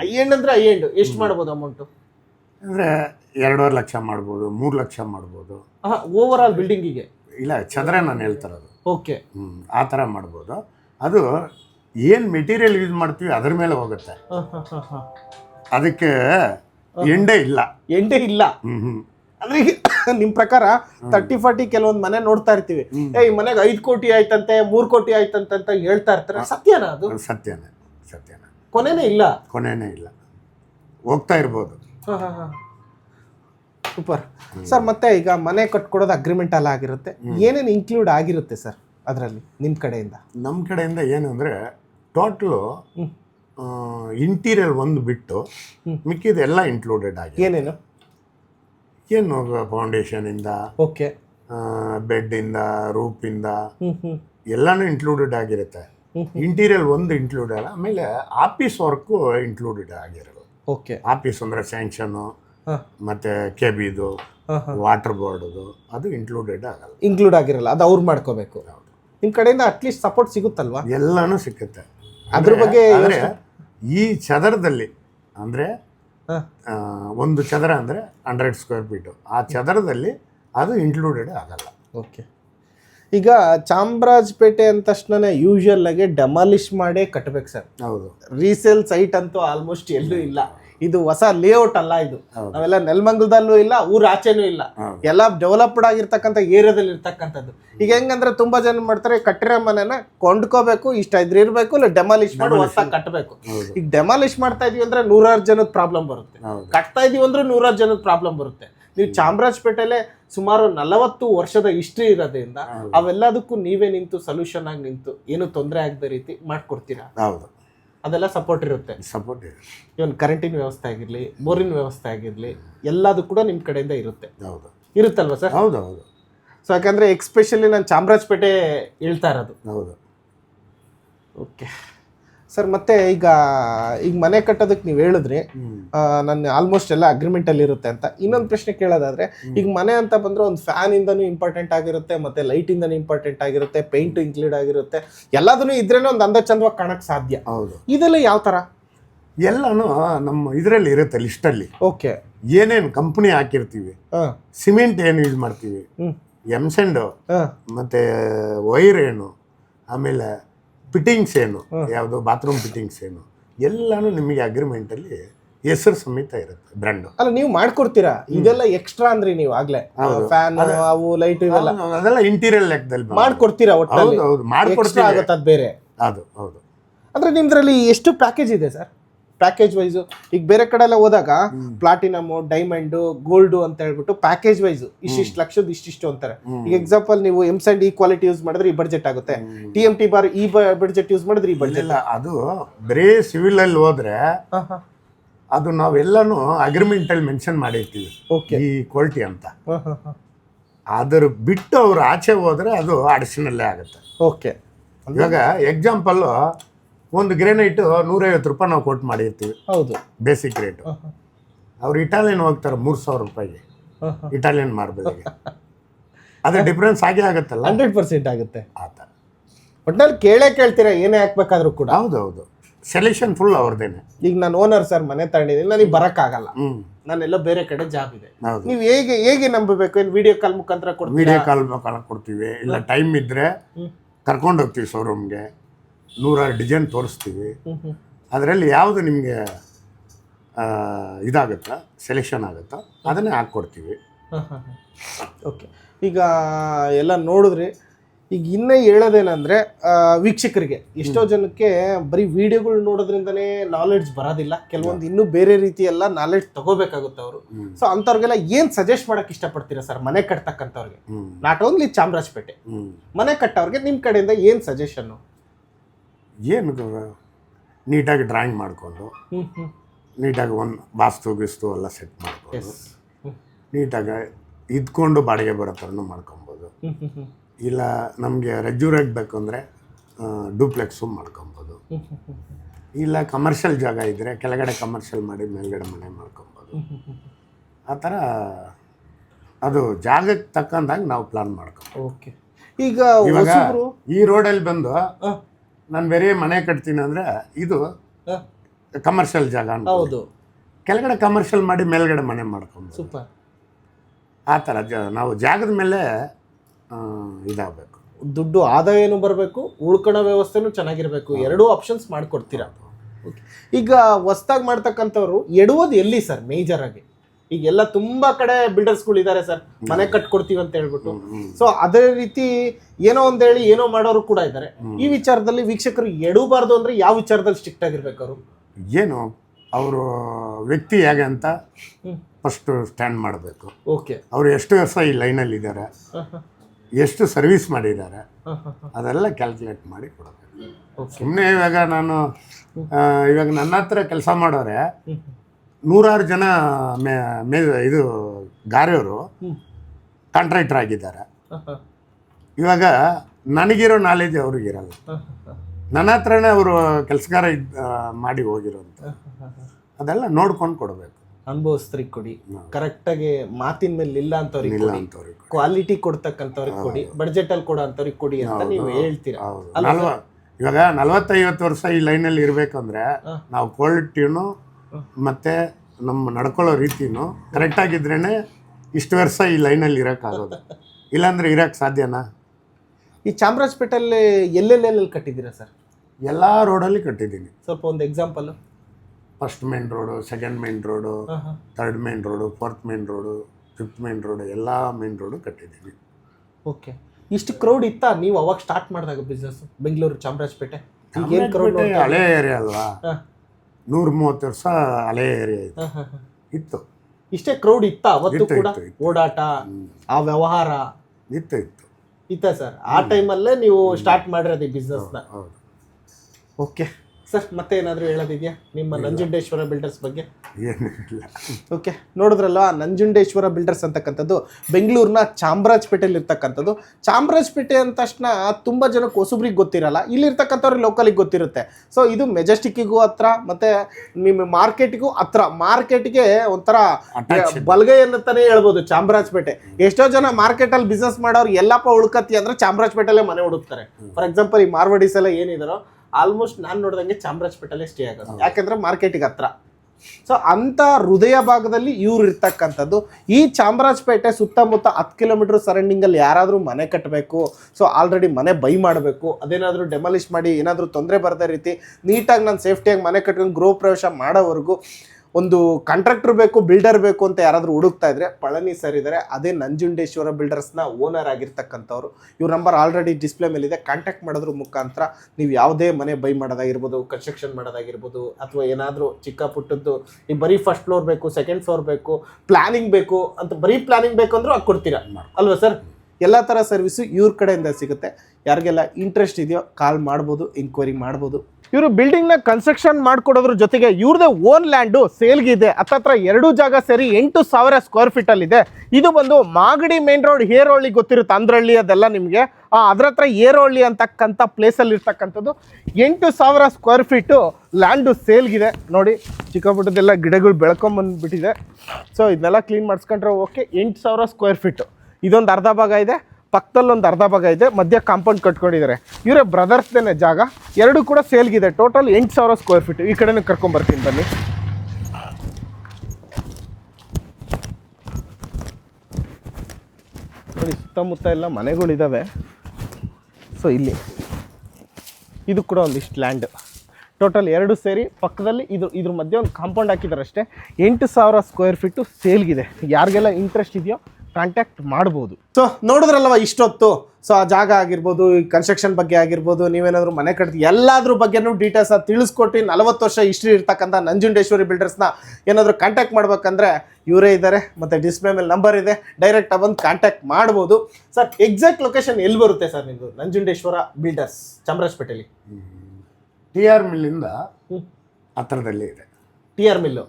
high end ಅಂದರೆ ಹೈ ಎಂಡ್ ಎಷ್ಟು ಮಾಡ್ಬೋದು ಅಮೌಂಟು ಅಂದರೆ ಎರಡೂವರೆ ಲಕ್ಷ ಮಾಡ್ಬೋದು ಮೂರು ಲಕ್ಷ ಮಾಡ್ಬೋದು. ಓವರ್ ಆಲ್ ಬಿಲ್ಡಿಂಗಿಗೆ ಇಲ್ಲ ಚಂದ್ರ ನಾನು ಹೇಳ್ತಾರದು ಓಕೆ ಹ್ಞೂ ಆ ಥರ ಮಾಡ್ಬೋದು. ಅದು ಏನು ಮೆಟೀರಿಯಲ್ ಯೂಸ್ ಮಾಡ್ತೀವಿ ಅದ್ರ ಮೇಲೆ ಹೋಗುತ್ತೆ. ಅದಕ್ಕೆ ಎಂಡೇ ಇಲ್ಲ. ಎಂಡೇ ಇಲ್ಲ. ಅಂದ್ರೆ ನಿಮ್ ಪ್ರಕಾರ ತರ್ಟಿ ಫಾರ್ಟಿ ಕೆಲವೊಂದ್ ಮನೆ ನೋಡ್ತಾ ಇರ್ತೀವಿ. ಏ ಈ ಮನೆಗೆ ಐದ್ ಕೋಟಿ ಆಯ್ತಂತೆ ಮೂರ್ ಕೋಟಿ ಆಯ್ತಂತೆ ಅಂತ ಹೇಳ್ತಾ ಇರ್ತಾರೆ. ಸತ್ಯನಾ ಅದು? ಅದು ಸತ್ಯನೇ ಸತ್ಯನೇ. ಕೊನೆನೇ ಇಲ್ಲ? ಕೊನೆನೇ ಇಲ್ಲ. ಹೋಗ್ತಾ ಇರ್ಬೋದು. ಸೂಪರ್ ಸರ್ ಮತ್ತೆ ಈಗ ಮನೆ ಕಟ್ಕೊಡೋದು ಅಗ್ರಿಮೆಂಟ್ ಎಲ್ಲ ಆಗಿರುತ್ತೆ ಏನೇನು ಇನ್ಕ್ಲೂಡ್ ಆಗಿರುತ್ತೆ ಸರ್ ಅದರಲ್ಲಿ ನಿಮ್ಮ ಕಡೆಯಿಂದ? ನಮ್ಮ ಕಡೆಯಿಂದ ಏನು ಅಂದರೆ ಟೋಟ್ಲು. ಇಂಟೀರಿಯರ್ ಒಂದು ಬಿಟ್ಟು ಮಿಕ್ಕಿದ ಮಿಕ್ಕಿದೆಲ್ಲ ಇನ್ಕ್ಲೂಡೆಡ್ ಆಗಿದೆ. ಏನೇನು? ಏನು ಫೌಂಡೇಶನಿಂದ ಓಕೆ. ಬೆಡ್ಡಿಂದ ರೂಪಿಂದ ರೂಪ್ ಇಂದ ಎಲ್ಲಾನು ಇನ್ಕ್ಲೂಡೆಡ್ ಆಗಿರುತ್ತೆ. ಇಂಟೀರಿಯರ್ ಒಂದು ಇನ್ಕ್ಲೂಡ್ ಅಲ್ಲ ಆಮೇಲೆ ಆಫೀಸ್ ವರ್ಕು ಇನ್ಕ್ಲೂಡೆಡ್ ಆಗಿರೋದು. ಓಕೆ. ಆಫೀಸ್ ಅಂದರೆ ಸ್ಯಾಂಕ್ಷನು ಮತ್ತೆ ಕೆಬಿದು ವಾಟರ್ ಬೋರ್ಡ್ದು ಅದು ಇನ್ಕ್ಲೂಡೆಡ್ ಆಗಲ್ಲ. ಇನ್ಕ್ಲೂಡ್ ಆಗಿರಲ್ಲ ಅದು ಅವ್ರು ಮಾಡ್ಕೋಬೇಕು. ನಿಮ್ಮ ಕಡೆಯಿಂದ ಅಟ್ಲೀಸ್ಟ್ ಸಪೋರ್ಟ್ ಸಿಗುತ್ತಲ್ವಾ? ಎಲ್ಲಾನು ಸಿಕ್ಕುತ್ತೆ. ಅದ್ರ ಬಗ್ಗೆ ಅಂದರೆ ಈ ಚದರದಲ್ಲಿ ಅಂದರೆ ಹಾಂ. ಒಂದು ಚದರ ಅಂದರೆ ಹಂಡ್ರೆಡ್ ಸ್ಕ್ವೇರ್ ಫೀಟು. ಆ ಚದರದಲ್ಲಿ ಅದು ಇನ್ಕ್ಲೂಡೆಡ್ ಆಗಲ್ಲ. ಓಕೆ. ಈಗ ಚಾಮರಾಜಪೇಟೆ ಅಂದ ತಕ್ಷಣ ಯೂಶುವಲ್ ಆಗಿ ಡೆಮಾಲಿಷ್ ಮಾಡೇ ಕಟ್ಟಬೇಕು ಸರ್. ಹೌದು. ರೀಸೇಲ್ ಸೈಟ್ ಅಂತೂ ಆಲ್ಮೋಸ್ಟ್ ಎಲ್ಲೂ ಇಲ್ಲ. ಇದು ಹೊಸ ಲೇಔಟ್ ಅಲ್ಲ ಇದು. ನಾವೆಲ್ಲ ನೆಲಮಂಗಲದಲ್ಲೂ ಇಲ್ಲ ಊರ ಆಚೆನೂ ಇಲ್ಲ. ಎಲ್ಲ ಡೆವಲಪ್ಡ್ ಆಗಿರ್ತಕ್ಕಂಥ ಏರಿಯಾದಲ್ಲಿ ಇರ್ತಕ್ಕಂಥದ್ದು. ಈಗ ಹೆಂಗಂದ್ರೆ ತುಂಬಾ ಜನ ಮಾಡ್ತಾರೆ ಕಟ್ಟಿರೋ ಮನೆನ ಕೊಂಡ್ಕೋಬೇಕು ಇಷ್ಟ ಇದ್ರೆ ಇರಬೇಕು ಇಲ್ಲ ಡೆಮಾಲಿಷ್ ಮಾಡಿ ಹೊಸ ಕಟ್ಟಬೇಕು ಈಗ ಡೆಮಾಲಿಷ್ ಮಾಡ್ತಾ ಇದೀವಿ ಅಂದ್ರೆ ನೂರಾರು ಜನದ ಪ್ರಾಬ್ಲಮ್ ಬರುತ್ತೆ. ಕಟ್ತಾ ಇದೀವಿ ಅಂದ್ರೆ ನೂರಾರು ಜನದ ಪ್ರಾಬ್ಲಮ್ ಬರುತ್ತೆ. ನೀವು ಚಾಮರಾಜಪೇಟೆಲೆ ಸುಮಾರು ನಲವತ್ತು ವರ್ಷದ ಹಿಸ್ಟ್ರಿ ಇರೋದ್ರಿಂದ ಅವೆಲ್ಲದಕ್ಕೂ ನೀವೇ ನಿಂತು ಸೊಲ್ಯೂಷನ್ ಆಗಿ ನಿಂತು ಏನು ತೊಂದರೆ ಆಗದ ರೀತಿ ಮಾಡ್ಕೊಡ್ತೀರಾ? ಹೌದು. ಅದೆಲ್ಲ ಸಪೋರ್ಟ್ ಇರುತ್ತೆ. ಸಪೋರ್ಟ್ ಇದೆ. ಇವನ್ ಕರೆಂಟಿನ ವ್ಯವಸ್ಥೆ ಆಗಿರಲಿ ಬೋರಿನ ವ್ಯವಸ್ಥೆ ಆಗಿರಲಿ ಎಲ್ಲದು ಕೂಡ ನಿಮ್ಮ ಕಡೆಯಿಂದ ಇರುತ್ತೆ. ಹೌದು. ಇರುತ್ತಲ್ವಾ ಸರ್? ಹೌದು ಹೌದು. ಸೊ ಯಾಕಂದ್ರೆ ಎಕ್ಸ್ಪೆಷಲಿ ನಾನು ಚಾಮರಾಜಪೇಟೆ ಹೇಳ್ತಾ ಇರೋದು. ಹೌದು. ಓಕೆ ಸರ್ ಮತ್ತೆ ಈಗ ಈಗ ಮನೆ ಕಟ್ಟೋದಕ್ಕೆ ನೀವು ಹೇಳಿದ್ರಿ. ನನ್ನ ಆಲ್ಮೋಸ್ಟ್ ಎಲ್ಲ ಅಗ್ರಿಮೆಂಟ್ ಅಲ್ಲಿ ಇರುತ್ತೆ ಅಂತ. ಇನ್ನೊಂದು ಪ್ರಶ್ನೆ ಕೇಳೋದಾದ್ರೆ ಈಗ ಮನೆ ಅಂತ ಬಂದ್ರೆ ಒಂದು ಫ್ಯಾನ್ ಇಂದನೂ ಇಂಪಾರ್ಟೆಂಟ್ ಆಗಿರುತ್ತೆ ಮತ್ತೆ ಲೈಟ್ ಇಂದನೂ ಇಂಪಾರ್ಟೆಂಟ್ ಆಗಿರುತ್ತೆ ಪೇಂಟ್ ಇನ್ಕ್ಲೂಡ್ ಆಗಿರುತ್ತೆ. ಎಲ್ಲದನ್ನು ಇದ್ರೇನೆ ಒಂದು ಅಂದ ಚಂದವಾಗಿ ಕಾಣಕ್ ಸಾಧ್ಯ. ಹೌದು. ಇದೆಲ್ಲ ಯಾವ ತರ? ಎಲ್ಲನೂ ನಮ್ಮ ಇದರಲ್ಲಿ ಇರುತ್ತೆ ಲಿಸ್ಟಲ್ಲಿ ಓಕೆ. ಏನೇನು ಕಂಪ್ನಿ ಹಾಕಿರ್ತೀವಿ ಹಾ. ಸಿಮೆಂಟ್ ಏನು ಯೂಸ್ ಮಾಡ್ತೀವಿ ಎಮ್ಸೆಂಡು ಮತ್ತು ವೈರ್ ಏನು ಆಮೇಲೆ ಫಿಟ್ಟಿಂಗ್ಸ್ ಏನು ಯಾವುದು ಬಾತ್ರೂಮ್ ಫಿಟ್ಟಿಂಗ್ಸ್ ಏನು ಎಲ್ಲಾನು ನಿಮಗೆ ಅಗ್ರಿಮೆಂಟಲ್ಲಿ ಹೆಸರು ಸಮೇತ ಇರುತ್ತೆ ಬ್ರ್ಯಾಂಡು ಅಲ್ಲ ನೀವು ಮಾಡ್ಕೊಡ್ತೀರಾ? ಇದೆಲ್ಲ ಎಕ್ಸ್ಟ್ರಾ ಅಂದ್ರಿ ನೀವು ಆಗ್ಲೇ. ಫ್ಯಾನ್ ಅವು ಲೈಟ್ ಇವೆಲ್ಲ. ಅದೆಲ್ಲ ಇಂಟೀರಿಯರ್ ಲೆಕ್ಕದಲ್ಲಿ. ಮಾಡ್ಕೊಡ್ತೀರಾ ಒಟ್ಟು ಹೌದು ಹೌದು. ಆಗುತ್ತೆ ಅದು ಬೇರೆ. ಅದು ಹೌದು. ಅಂದ್ರೆ ನಿಮ್ದ್ರಲ್ಲಿ ಎಷ್ಟು ಪ್ಯಾಕೇಜ್ ಇದೆ ಸರ್? ಪ್ಯಾಕೇಜ್ ವೈಸ್ ಈಗ ಬೇರೆ ಕಡೆ ಎಲ್ಲ ಹೋದಾಗ ಪ್ಲಾಟಿನಮು ಡೈಮಂಡ್ ಗೋಲ್ಡ್ ಅಂತ ಹೇಳ್ಬಿಟ್ಟು ಪ್ಯಾಕೇಜ್ ವೈಸ್ ಇಷ್ಟಿಷ್ಟು ಲಕ್ಷದ ಇಷ್ಟಿಷ್ಟು ಅಂತಾರೆ. ಈಗ ಎಕ್ಸಾಂಪಲ್ ನೀವು ಎಂ ಸ್ಯಾಂಡ್ ಈ ಕ್ವಾಲಿಟಿ ಯೂಸ್ ಮಾಡಿದ್ರೆ ಈ ಬಡ್ಜೆಟ್ ಆಗುತ್ತೆ. ಟಿ ಎಂ ಟಿ ಬಾರ್ ಈ ಬಡ್ಜೆಟ್ ಯೂಸ್ ಮಾಡಿದ್ರೆ ಈ ಬಡ್ಜೆಟ್ ಅದು ಬರೀ ಸಿವಿಲಲ್ಲಿ ಹೋದ್ರೆ ಅದು ನಾವೆಲ್ಲಾನು ಅಗ್ರಿಮೆಂಟ್ ಅಲ್ಲಿ ಮೆನ್ಷನ್ ಮಾಡಿರ್ತೀವಿ. ಓಕೆ ಈ ಕ್ವಾಲಿಟಿ ಅಂತ. ಅದ್ರ ಬಿಟ್ಟು ಅವ್ರು ಆಚೆ ಹೋದ್ರೆ ಅದು ಅಡಿಷನಲ್ಲೇ ಆಗುತ್ತೆ. ಓಕೆ ಇವಾಗ ಎಕ್ಸಾಂಪಲ್ಲು ಒಂದು ಗ್ರೇನೈಟು ನೂರೈವತ್ತು ರೂಪಾಯಿ ನಾವು ಕೊಟ್ಟು ಮಾಡಿರ್ತೀವಿ. ಹೌದು. ಬೇಸಿಕ್ ರೇಟು ಅವ್ರು ಇಟಾಲಿಯನ್ ಹೋಗ್ತಾರೆ ಮೂರು ಸಾವಿರ ರೂಪಾಯಿಗೆ. ಇಟಾಲಿಯನ್ ಮಾರ್ಬಲ್ಗೆ ಅದು ಡಿಫ್ರೆನ್ಸ್ ಆಗೇ ಆಗುತ್ತಲ್ಲ? ಹಂಡ್ರೆಡ್ ಪರ್ಸೆಂಟ್ ಆಗುತ್ತೆ. ಆ ಥರ. ಒಟ್ನಲ್ಲಿ ಕೇಳೇ ಕೇಳ್ತೀರಾ ಏನೇ ಹಾಕ್ಬೇಕಾದ್ರೂ ಕೂಡ? ಹೌದು ಹೌದು. ಸೆಲೆಕ್ಷನ್ ಫುಲ್ ಅವ್ರದ್ದೇನೆ ಈಗ ನಾನು ಓನರ್ ಸರ್ ಮನೆ ತಗೊಂಡಿದ್ದೀನಿ ನನಗೆ ಬರೋಕ್ಕಾಗಲ್ಲ. ನಾನೆಲ್ಲ ಬೇರೆ ಕಡೆ ಜಾಬ್ ಇದೆ. ಹೌದು. ನೀವು ಹೇಗೆ ಹೇಗೆ ನಂಬಬೇಕು? ಏನು ವಿಡಿಯೋ ಕಾಲ್ ಮುಖಾಂತರ ಕೊಡ್ತೀವಿ ವಿಡಿಯೋ ಕಾಲ್ ಮುಖಾಂತರ ಕೊಡ್ತೀವಿ. ಇಲ್ಲ ಟೈಮ್ ಇದ್ದರೆ. ಕರ್ಕೊಂಡು ಹೋಗ್ತೀವಿ ಶೋರೂಮ್ಗೆ ನೂರಾರು ಡಿಸೈನ್ ತೋರಿಸ್ತೀವಿ. ಅದರಲ್ಲಿ ಯಾವುದು ನಿಮಗೆ ಇದಾಗುತ್ತಾ? ಸೆಲೆಕ್ಷನ್ ಆಗುತ್ತಾ? ಅದನ್ನೇ ಹಾಕ್ಕೊಡ್ತೀವಿ. ಓಕೆ ಈಗ ಎಲ್ಲ ನೋಡಿದ್ರಿ ಈಗ ಇನ್ನೇ ಹೇಳೋದೇನಂದರೆ ವೀಕ್ಷಕರಿಗೆ. ಎಷ್ಟೋ ಜನಕ್ಕೆ ಬರೀ ವಿಡಿಯೋಗಳು ನೋಡೋದ್ರಿಂದನೇ ನಾಲೆಡ್ಜ್ ಬರೋದಿಲ್ಲ. ಕೆಲವೊಂದು ಇನ್ನೂ ಬೇರೆ ರೀತಿ ಎಲ್ಲ ನಾಲೆಡ್ಜ್ ತಗೋಬೇಕಾಗುತ್ತೆ ಅವರು. ಸೊ ಅಂಥವ್ರಿಗೆಲ್ಲ ಏನು ಸಜೆಸ್ಟ್ ಮಾಡೋಕ್ಕೆ ಇಷ್ಟಪಡ್ತೀರಾ ಸರ್? ಮನೆ ಕಟ್ತಕ್ಕಂಥವ್ರಿಗೆ. Not only Chamarajpet. ಮನೆ ಕಟ್ಟೋರಿಗೆ ನಿಮ್ಮ ಕಡೆಯಿಂದ ಏನು ಸಜೆಷನ್ನು ಏನು ನೀಟಾಗಿ ಡ್ರಾಯಿಂಗ್ ಮಾಡಿಕೊಂಡು ನೀಟಾಗಿ ಒಂದು ಬಾಸ್ತು ಗಿಸ್ತು ಎಲ್ಲ ಸೆಟ್ ಮಾಡ್ಕೊಂಡು ನೀಟಾಗಿ ಇದ್ಕೊಂಡು ಬಾಡಿಗೆ ಬರೋ ಥರನೂ ಮಾಡ್ಕೊಬೋದು. ಇಲ್ಲ ನಮಗೆ ರೆಜ್ಯೂರೇಟ್ ಬೇಕು ಅಂದರೆ ಡೂಪ್ಲೆಕ್ಸು ಮಾಡ್ಕೊಬೋದು. ಇಲ್ಲ ಕಮರ್ಷಿಯಲ್ ಜಾಗ ಇದ್ದರೆ ಕೆಳಗಡೆ ಕಮರ್ಷಿಯಲ್ ಮಾಡಿ ಮೇಲ್ಗಡೆ ಮನೆ ಮಾಡ್ಕೊಬೋದು. ಆ ಥರ ಅದು ಜಾಗಕ್ಕೆ ತಕ್ಕಂತಾಗಿ ನಾವು ಪ್ಲಾನ್ ಮಾಡ್ಕೊಬೋದು. ಓಕೆ ಈಗ ಈ ರೋಡಲ್ಲಿ ಬಂದು ನಾನು ಬೇರೆ ಮನೆ ಕಟ್ತೀನಿ ಅಂದರೆ ಇದು ಕಮರ್ಷಿಯಲ್ ಜಾಗ ಅಂತ ಹೌದು. ಕೆಳಗಡೆ ಕಮರ್ಷಿಯಲ್ ಮಾಡಿ ಮೇಲ್ಗಡೆ ಮನೆ ಮಾಡ್ಕೊಂಡು ಸೂಪರ್. ಆ ಥರ ಜ ನಾವು ಜಾಗದ ಮೇಲೆ ಇದಾಗಬೇಕು. ದುಡ್ಡು ಆದಾಯನೂ ಬರಬೇಕು ಉಳ್ಕೊಳೋ ವ್ಯವಸ್ಥೆನೂ ಚೆನ್ನಾಗಿರಬೇಕು. ಎರಡೂ ಆಪ್ಷನ್ಸ್ ಮಾಡಿಕೊಡ್ತೀರಾ. ಈಗ ಹೊಸ್ದಾಗಿ ಮಾಡ್ತಕ್ಕಂಥವ್ರು ಎಡುವುದು ಎಲ್ಲಿ ಸರ್? ಮೇಜರ್ ಆಗಿ. ಈಗ ಎಲ್ಲ ತುಂಬಾ ಕಡೆ ಬಿಲ್ಡರ್ಸ್ಗಳು ಇದ್ದಾರೆ ಸರ್ ಮನೆ ಕಟ್ಕೊಡ್ತೀವಿ ಅಂತ ಹೇಳ್ಬಿಟ್ಟು. ಸೊ ಅದೇ ರೀತಿ ಏನೋ ಒಂದ್ ಹೇಳಿ ಏನೋ ಮಾಡೋರು ಕೂಡ ಇದ್ದಾರೆ ಈ ವಿಚಾರದಲ್ಲಿ ವೀಕ್ಷಕರು ಎಡಬಾರ್ದು ಅಂದ್ರೆ ಯಾವ ವಿಚಾರದಲ್ಲಿ ಸ್ಟ್ರಿಕ್ಟ್ ಆಗಿರ್ಬೇಕು ಅವರು? ಏನು? ಅವರು ವ್ಯಕ್ತಿ ಹೇಗೆ ಅಂತ ಫಸ್ಟ್ ಸ್ಟ್ಯಾಂಡ್ ಮಾಡಬೇಕು. ಓಕೆ ಅವರು ಎಷ್ಟು ವರ್ಷ ಈ ಲೈನಲ್ಲಿ ಇದ್ದಾರೆ ಎಷ್ಟು ಸರ್ವಿಸ್ ಮಾಡಿದ್ದಾರೆ ಅದೆಲ್ಲ ಕ್ಯಾಲ್ಕುಲೇಟ್ ಮಾಡಿ ಕೊಡಬೇಕು. ಸುಮ್ಮನೆ ಇವಾಗ ನಾನು ಇವಾಗ ನನ್ನ ಹತ್ರ ಕೆಲಸ ಮಾಡೋರೆ ನೂರಾರು ಜನ ಮೇ ಮೇ ಇದು ಗಾರೆಯವರು. ಕಾಂಟ್ರಾಕ್ಟರ್ ಆಗಿದ್ದಾರೆ ಇವಾಗ ನನಗಿರೋ ನಾಲೆಜ್ ಅವ್ರಿಗಿರಲ್ಲ. ನನ್ನ ಹತ್ರನೇ ಅವರು ಕೆಲಸಗಾರ ಇದ್ ಮಾಡಿ ಹೋಗಿರೋಂಥ ಅದೆಲ್ಲ ನೋಡ್ಕೊಂಡು ಕೊಡಬೇಕು. ಅನುಭವಿಸ್ತ್ರಿಗೆ ಕೊಡಿ. ಕರೆಕ್ಟಾಗಿ ಮಾತಿನ ಮೇಲೆ ಇಲ್ಲ ಅಂತವ್ರಿಗೆ ಇಲ್ಲ ಅಂತವ್ರಿಗೆ ಕ್ವಾಲಿಟಿ ಕೊಡ್ತಕ್ಕಂಥವ್ರಿಗೆ ಕೊಡಿ. ಬಡ್ಜೆಟ್ ಅಲ್ಲಿ ಕೊಡೋ ಅಂತವ್ರಿಗೆ ಕೊಡಿ ಅಂತ ನೀವು ಹೇಳ್ತೀರಾ. ಹೌದು. ನಲ್ವ ಇವಾಗ ನಲವತ್ತೈವತ್ತು ವರ್ಷ ಈ ಲೈನಲ್ಲಿ ಇರಬೇಕಂದ್ರೆ ನಾವು ಕ್ವಾಲಿಟಿನೂ ಮತ್ತೆ ನಮ್ಮ ನಡ್ಕೊಳ್ಳೋ ರೀತಿನೂ ಕರೆಕ್ಟಾಗಿದ್ರೇ ಇಷ್ಟು ವರ್ಷ ಈ ಲೈನಲ್ಲಿ ಇರೋಕ್ಕಾಗೋದು. ಇಲ್ಲಾಂದರೆ ಇರೋಕ್ಕೆ ಸಾಧ್ಯನಾ? ಈ ಚಾಮರಾಜಪೇಟೆಯಲ್ಲಿ ಎಲ್ಲೆಲ್ಲೆಲ್ಲಿ ಕಟ್ಟಿದ್ದೀರಾ ಸರ್? ಎಲ್ಲ ರೋಡಲ್ಲಿ ಕಟ್ಟಿದ್ದೀನಿ. ಸ್ವಲ್ಪ ಒಂದು example first main road second main road third main road fourth main road fifth main road ಎಲ್ಲ ಮೇನ್ ರೋಡು ಕಟ್ಟಿದ್ದೀನಿ. ಓಕೆ. ಇಷ್ಟು ಕ್ರೌಡ್ ಇತ್ತಾ? ನೀವು ಅವಾಗ ಸ್ಟಾರ್ಟ್ ಮಾಡಿದಾಗ ಬಿಸ್ನೆಸ್ ಬೆಂಗಳೂರು ಚಾಮರಾಜಪೇಟೆ? ಈಗ ಏನು ಕ್ರೌಡ್ ಚಾಮರಾಜಪೇಟೆ ಹಳೆ ಏರಿಯಾ ಅಲ್ವಾ? ನೂರ ಮೂವತ್ತು ವರ್ಷ ಹಳೆ ಏರಿಯಾ ಇತ್ತು. ಇಷ್ಟೇ ಕ್ರೌಡ್ ಇತ್ತ? ಅವತ್ತು ಇತ್ತು, ಕೂಡ ಇತ್ತು, ಇತ್ತು. ಓಡಾಟ ಆ ವ್ಯವಹಾರ? ಇತ್ತು ಇತ್ತು. ಇತ್ತ ಸರ್ ಆ ಟೈಮಲ್ಲೇ ನೀವು ಸ್ಟಾರ್ಟ್ ಮಾಡಿರೋದು ಈ ಬಿಸ್ನೆಸ್ನ ಹೌದು ಓಕೆ ಸರ್ ಮತ್ತೆ ಏನಾದರೂ ಹೇಳೋದಿದೆಯಾ? ನಿಮ್ಮ ನಂಜುಂಡೇಶ್ವರ ಬಿಲ್ಡರ್ಸ್ ಬಗ್ಗೆ? ಏನೂ ಇಲ್ಲ ಓಕೆ ನೋಡಿದ್ರಲ್ಲ ನಂಜುಂಡೇಶ್ವರ ಬಿಲ್ಡರ್ಸ್ ಅಂತಕ್ಕಂಥದ್ದು ಬೆಂಗಳೂರಿನ ಚಾಮರಾಜಪೇಟೆಯಲ್ಲಿ ಇರ್ತಕ್ಕಂಥದ್ದು ಚಾಮರಾಜಪೇಟೆ ಅಂದ ತಕ್ಷಣ ತುಂಬ ಜನಕ್ಕೆ ಹೊಸಬ್ರಿಗೆ ಗೊತ್ತಿರಲ್ಲ ಇಲ್ಲಿರ್ತಕ್ಕಂಥವ್ರಿಗೆ ಲೋಕಲಿಗೆ ಗೊತ್ತಿರುತ್ತೆ. ಸೊ ಇದು ಮೆಜೆಸ್ಟಿಕ್ಕಿಗೂ ಹತ್ರ ಮತ್ತು ನಿಮ್ಮ ಮಾರ್ಕೆಟಿಗೂ ಹತ್ರ. ಮಾರ್ಕೆಟ್ಗೆ ಒಂಥರ ಬಲ್ಗೈ ಬಲಗೈ ಅನ್ನತಾನೆ ಹೇಳ್ಬೋದು ಚಾಮರಾಜಪೇಟೆ. ಎಷ್ಟೋ ಜನ ಮಾರ್ಕೆಟಲ್ಲಿ ಬಿಸ್ನೆಸ್ ಮಾಡೋರು ಎಲ್ಲಪ್ಪ ಉಳ್ಕತ್ತಿ ಅಂದ್ರೆ ಚಾಮರಾಜಪೇಟೆಲ್ಲೇ ಮನೆ ಹುಡುಕ್ತಾರೆ. ಫಾರ್ ಎಕ್ಸಾಂಪಲ್ ಈ ಮಾರ್ವಡೀಸ್ ಎಲ್ಲ ಏನಿದಾರೋ ಆಲ್ಮೋಸ್ಟ್ ನಾನು ನೋಡಿದಂಗೆ ಚಾಮರಾಜಪೇಟೆಲ್ಲೇ ಸ್ಟೇ ಆಗೋದು. ಯಾಕಂದ್ರೆ ಮಾರ್ಕೆಟಿಗೆ ಹತ್ರ. ಸೊ ಅಂಥ ಹೃದಯ ಭಾಗದಲ್ಲಿ ಇವ್ರು ಇರ್ತಕ್ಕಂಥದ್ದು. ಈ ಚಾಮರಾಜಪೇಟೆ ಸುತ್ತಮುತ್ತ ಹತ್ತು ಕಿಲೋಮೀಟರ್ ಸರೌಂಡಿಂಗಲ್ಲಿ ಯಾರಾದರೂ ಮನೆ ಕಟ್ಟಬೇಕು ಸೊ ಆಲ್ರೆಡಿ ಮನೆ ಬೈ ಮಾಡಬೇಕು ಅದೇನಾದರೂ ಡೆಮಾಲಿಷ್ ಮಾಡಿ ಏನಾದರೂ ತೊಂದರೆ ಬರದ ರೀತಿ ನೀಟಾಗಿ ನಾನು ಸೇಫ್ಟಿಯಾಗಿ ಮನೆ ಕಟ್ಕೊಂಡು ಗೃಹ ಪ್ರವೇಶ ಮಾಡೋವರೆಗೂ ಒಂದು ಕಾಂಟ್ರಾಕ್ಟರ್ ಬೇಕು ಬಿಲ್ಡರ್ ಬೇಕು ಅಂತ ಯಾರಾದರೂ ಹುಡುಕ್ತಾ ಇದ್ರೆ ಪಳನಿ ಸರ್ ಇದ್ದಾರೆ ಅದೇ ನಂಜುಂಡೇಶ್ವರ ಬಿಲ್ಡರ್ಸ್ನ ಓನರ್ ಆಗಿರ್ತಕ್ಕಂಥವ್ರು. ಇವ್ರ ನಂಬರ್ ಆಲ್ರೆಡಿ ಡಿಸ್ಪ್ಲೇ ಮೇಲಿದೆ. ಕಾಂಟ್ಯಾಕ್ಟ್ ಮಾಡೋದ್ರ ಮುಖಾಂತರ ನೀವು ಯಾವುದೇ ಮನೆ ಬೈ ಮಾಡೋದಾಗಿರ್ಬೋದು ಕನ್ಸ್ಟ್ರಕ್ಷನ್ ಮಾಡೋದಾಗಿರ್ಬೋದು, ಅಥವಾ ಏನಾದರೂ ಚಿಕ್ಕ ಪುಟ್ಟದ್ದು, ಈ ಬರೀ ಫಸ್ಟ್ ಫ್ಲೋರ್ ಬೇಕು ಸೆಕೆಂಡ್ ಫ್ಲೋರ್ ಬೇಕು ಪ್ಲಾನಿಂಗ್ ಬೇಕು ಅಂತ ಬರೀ ಪ್ಲಾನಿಂಗ್ ಬೇಕು ಅಂದರೂ ಅದು ಕೊಡ್ತೀರಾ? ಅಲ್ವಾ ಸರ್ ಎಲ್ಲ ಥರ ಸರ್ವಿಸು ಇವ್ರ ಕಡೆಯಿಂದ ಸಿಗುತ್ತೆ. ಯಾರಿಗೆಲ್ಲ ಇಂಟ್ರೆಸ್ಟ್ ಇದೆಯೋ ಕಾಲ್ ಮಾಡ್ಬೋದು ಎಂಕ್ವೈರಿ ಮಾಡ್ಬೋದು. ಇವರು ಬಿಲ್ಡಿಂಗ್ನ ಕನ್ಸ್ಟ್ರಕ್ಷನ್ ಮಾಡ್ಕೊಡೋದ್ರ ಜೊತೆಗೆ ಇವ್ರದೇ ಓನ್ ಲ್ಯಾಂಡು ಸೇಲ್ಗಿದೆ ಹತ್ತತ್ರ ಎರಡು ಜಾಗ ಸೇರಿ ಎಂಟು ಸಾವಿರ ಸ್ಕ್ವೇರ್ ಫೀಟಲ್ಲಿದೆ ಇದು. ಬಂದು ಮಾಗಡಿ ಮೇನ್ ರೋಡ್ ಹೇರೋಳ್ಳಿ ಗೊತ್ತಿರುತ್ತೆ ಅಂದ್ರಳ್ಳಿ ಅದೆಲ್ಲ ನಿಮಗೆ. ಅದ್ರ ಹತ್ರ ಏರೋಳ್ಳಿ ಅಂತಕ್ಕಂಥ ಪ್ಲೇಸಲ್ಲಿ ಇರ್ತಕ್ಕಂಥದ್ದು ಎಂಟು ಸಾವಿರ ಸ್ಕ್ವೇರ್ ಫೀಟು ಲ್ಯಾಂಡು ಸೇಲ್ಗಿದೆ ನೋಡಿ, ಚಿಕ್ಕಪುಟ್ಟದೆಲ್ಲ ಗಿಡಗಳು ಬೆಳ್ಕೊಂಬಂದ್ಬಿಟ್ಟಿದೆ ಸೊ ಇದನ್ನೆಲ್ಲ ಕ್ಲೀನ್ ಮಾಡಿಸ್ಕೊಂಡ್ರೆ ಓಕೆ ಎಂಟು ಸಾವಿರ ಸ್ಕ್ವೇರ್ ಫೀಟು ಇದೊಂದು ಅರ್ಧ ಭಾಗ ಇದೆ. ಪಕ್ಕದಲ್ಲಿ ಒಂದು ಅರ್ಧ ಭಾಗ ಇದೆ, ಮಧ್ಯ ಕಾಂಪೌಂಡ್ ಕಟ್ಕೊಂಡಿದ್ದಾರೆ. ಇವರೇ ಬ್ರದರ್ಸ್ದೇನೆ ಜಾಗ, ಎರಡು ಕೂಡ ಸೇಲ್ಗಿದೆ ಟೋಟಲ್ ಎಂಟು ಸಾವಿರ ಸ್ಕ್ವೇರ್ ಫೀಟ್ ಈ ಕಡೆನೂ ಕರ್ಕೊಂಬರ್ತೀನಿ ಬನ್ನಿ. ನೋಡಿ, ಸುತ್ತಮುತ್ತ ಎಲ್ಲ ಮನೆಗಳಿದ್ದಾವೆ ಸೊ ಇಲ್ಲಿ. ಇದು ಕೂಡ ಒಂದಿಷ್ಟು ಲ್ಯಾಂಡ್ ಟೋಟಲ್ ಎರಡು ಸೇರಿ, ಪಕ್ಕದಲ್ಲಿ ಇದು, ಇದ್ರ ಮಧ್ಯೆ ಒಂದು ಕಾಂಪೌಂಡ್ ಹಾಕಿದ್ದಾರೆ ಅಷ್ಟೇ ಎಂಟು ಸಾವಿರ ಸ್ಕ್ವೇರ್ ಫೀಟು ಸೇಲ್ಗಿದೆ ಯಾರಿಗೆಲ್ಲ ಇಂಟ್ರೆಸ್ಟ್ ಇದೆಯೋ ಕಾಂಟ್ಯಾಕ್ಟ್ ಮಾಡ್ಬೋದು. ಸೊ ನೋಡಿದ್ರಲ್ವ ಇಷ್ಟೊತ್ತು? ಸೊ ಆ ಜಾಗ ಆಗಿರ್ಬೋದು ಈ ಕನ್ಸ್ಟ್ರಕ್ಷನ್ ಬಗ್ಗೆ ಆಗಿರ್ಬೋದು ನೀವೇನಾದರೂ ಮನೆ ಕಟ್ತೀವಿ ಎಲ್ಲಾದ್ರ ಬಗ್ಗೆನೂ ಡೀಟೇಲ್ಸ್ ತಿಳಿಸ್ಕೊಟ್ಟು ನಲವತ್ತು ವರ್ಷ ಹಿಸ್ಟ್ರಿ ಇರ್ತಕ್ಕಂಥ ನಂಜುಂಡೇಶ್ವರಿ ಬಿಲ್ಡರ್ಸ್ನ ಏನಾದರೂ ಕಾಂಟ್ಯಾಕ್ಟ್ ಮಾಡ್ಬೇಕಂದ್ರೆ ಇವರೇ ಇದ್ದಾರೆ. ಮತ್ತು ಡಿಸ್ಪ್ಲೇ ಮೇಲೆ ನಂಬರ್ ಇದೆ. ಡೈರೆಕ್ಟ್ ಬಂದು ಕಾಂಟ್ಯಾಕ್ಟ್ ಮಾಡ್ಬೋದು. ಸರ್ ಎಕ್ಸಾಕ್ಟ್ ಲೊಕೇಶನ್ ಎಲ್ಲಿ ಬರುತ್ತೆ ಸರ್ ನಿಮ್ಮದು ನಂಜುಂಡೇಶ್ವರ ಬಿಲ್ಡರ್ಸ್ ಚಾಮರಾಜಪೇಟೆಯಲ್ಲಿ ಟಿ ಆರ್ ಮಿಲ್ಲಿಂದ ಹತ್ರದಲ್ಲಿ ಹತ್ರದಲ್ಲೇ ಇದೆ. ಟಿ ಆರ್ ಮಿಲ್ಲು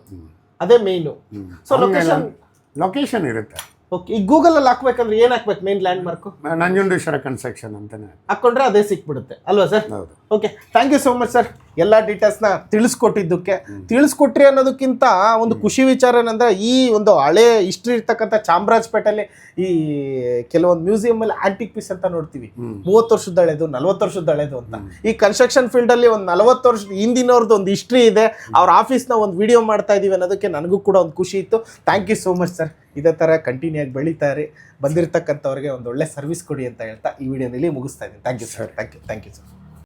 ಅದೇ ಮೇಯ್ನು ಸೊ ಲೊಕೇಶನ್ ಲೊಕೇಶನ್ ಇರುತ್ತೆ. ಓಕೆ ಈ ಗೂಗಲಲ್ಲಿ ಹಾಕ್ಬೇಕಂದ್ರೆ ಏನು ಹಾಕ್ಬೇಕು main landmark Nanjundeshwara construction ಅಂತಾನೆ ಹಾಕೊಂಡ್ರೆ ಅದೇ ಸಿಕ್ಬಿಡುತ್ತೆ. ಅಲ್ವಾ ಸರ್? ಹೌದು. Okay thank you so much sir ಎಲ್ಲ ಡೀಟೇಲ್ಸ್ನ ತಿಳಿಸ್ಕೊಟ್ಟಿದ್ದಕ್ಕೆ. ತಿಳಿಸ್ಕೊಟ್ರಿ ಅನ್ನೋದಕ್ಕಿಂತ ಒಂದು ಖುಷಿ ವಿಚಾರ ಏನಂದ್ರೆ ಈ ಒಂದು ಹಳೆ ಹಿಸ್ಟ್ರಿ ಇರ್ತಕ್ಕಂಥ ಚಾಮರಾಜಪೇಟೆಯಲ್ಲಿ ಈ ಕೆಲವೊಂದು ಮ್ಯೂಸಿಯಮಲ್ಲಿ ಆಂಟಿಕ್ ಪೀಸ್ ಅಂತ ನೋಡ್ತೀವಿ. ಮೂವತ್ತು ವರ್ಷದ ಹಳೆದು ನಲ್ವತ್ತು ವರ್ಷದ ಹಳೆದು ಅಂತ. ಈ ಕನ್ಸ್ಟ್ರಕ್ಷನ್ ಫೀಲ್ಡಲ್ಲಿ ಒಂದು ನಲವತ್ತು ವರ್ಷದ ಹಿಂದಿನವ್ರದ್ದು ಒಂದು ಹಿಸ್ಟ್ರಿ ಇದೆ. ಅವ್ರ ಆಫೀಸ್ನ ಒಂದು ವಿಡಿಯೋ ಮಾಡ್ತಾ ಇದೀವಿ ಅನ್ನೋದಕ್ಕೆ ನನಗೂ ಕೂಡ ಒಂದು ಖುಷಿ ಇತ್ತು. Thank you so much sir ಇದೇ ಥರ ಕಂಟಿನ್ಯೂ ಆಗಿ ಬೆಳೀತಾ ಇರಿ. ಬಂದಿರತಕ್ಕಂಥವ್ರಿಗೆ ಒಂದು ಒಳ್ಳೆ ಸರ್ವಿಸ್ ಕೊಡಿ ಅಂತ ಹೇಳ್ತಾ ಈ ವಿಡಿಯೋನಲ್ಲಿ ಮುಗಿಸ್ತಾ ಇದ್ದೀನಿ. Thank you sir thank you thank you sir